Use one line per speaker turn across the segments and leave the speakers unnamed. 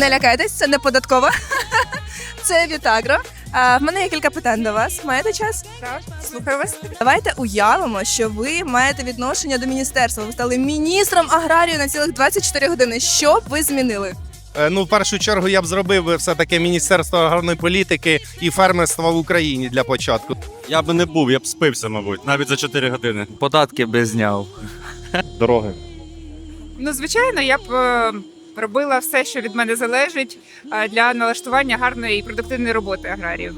Не лякайтесь, це не податкова. Це Вітагро. А, в мене є кілька питань до вас. Маєте час? Слухаю вас. Давайте уявимо, що ви маєте відношення до міністерства. Ви стали міністром аграрію на цілих 24 години. Що б ви змінили?
Е, Ну, в першу чергу я б зробив все таки Міністерство аграрної політики і фермерства в Україні для початку.
Я б не був, я б спився, мабуть, навіть за 4 години.
Податки би зняв.
Дороги.
Ну, звичайно, я б е, робила все, що від мене залежить, е, для налаштування гарної і продуктивної роботи аграріїв.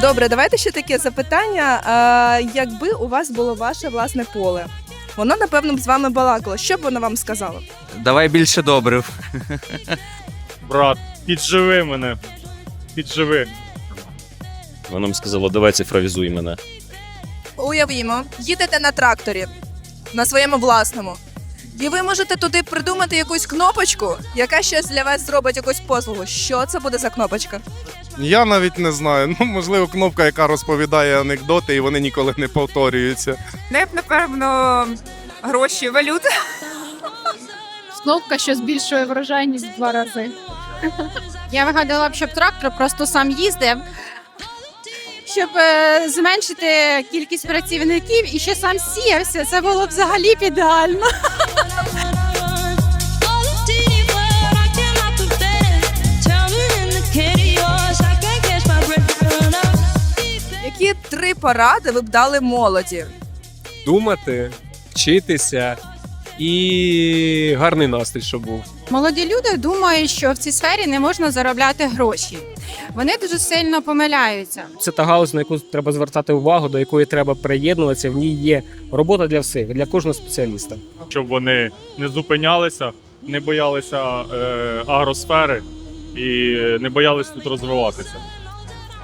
Добре, давайте ще таке запитання. А, якби у вас було ваше власне поле, воно напевно б з вами балакало. Що б воно вам сказало?
Давай більше добрив.
Брат, підживи мене. Підживи.
Вона нам сказала, давай цифровізуй мене.
Уявімо, їдете на тракторі на своєму власному. І ви можете туди придумати якусь кнопочку, яка щось для вас зробить якусь послугу. Що це буде за кнопочка?
Я навіть не знаю. Ну, можливо, кнопка, яка розповідає анекдоти, і вони ніколи не повторюються.
Я б, напевно, гроші, валюта.
Кнопка, що збільшує врожайність в два рази.
Я вигадала б, щоб трактор просто сам їздив, щоб е, зменшити кількість працівників і ще сам сіявся. Це було б взагалі б ідеально.
Які три поради ви б дали молоді?
думати, вчитися і гарний настрій, щоб був.
Молоді люди думають, що в цій сфері не можна заробляти гроші. Вони дуже сильно помиляються.
Це та галузь, на яку треба звертати увагу, до якої треба приєднуватися. В ній є робота для всіх, для кожного спеціаліста.
Щоб вони не зупинялися, не боялися е, агросфери і не боялися тут розвиватися.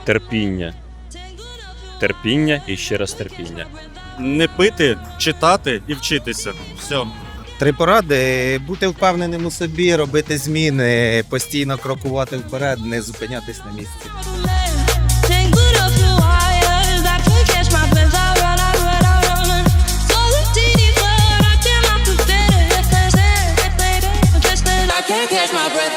Терпіння. Терпіння і ще раз терпіння.
Не пити, читати і вчитися. Все.
Три поради бути впевненим у собі, робити зміни, постійно крокувати вперед, не зупинятись на місці. my breath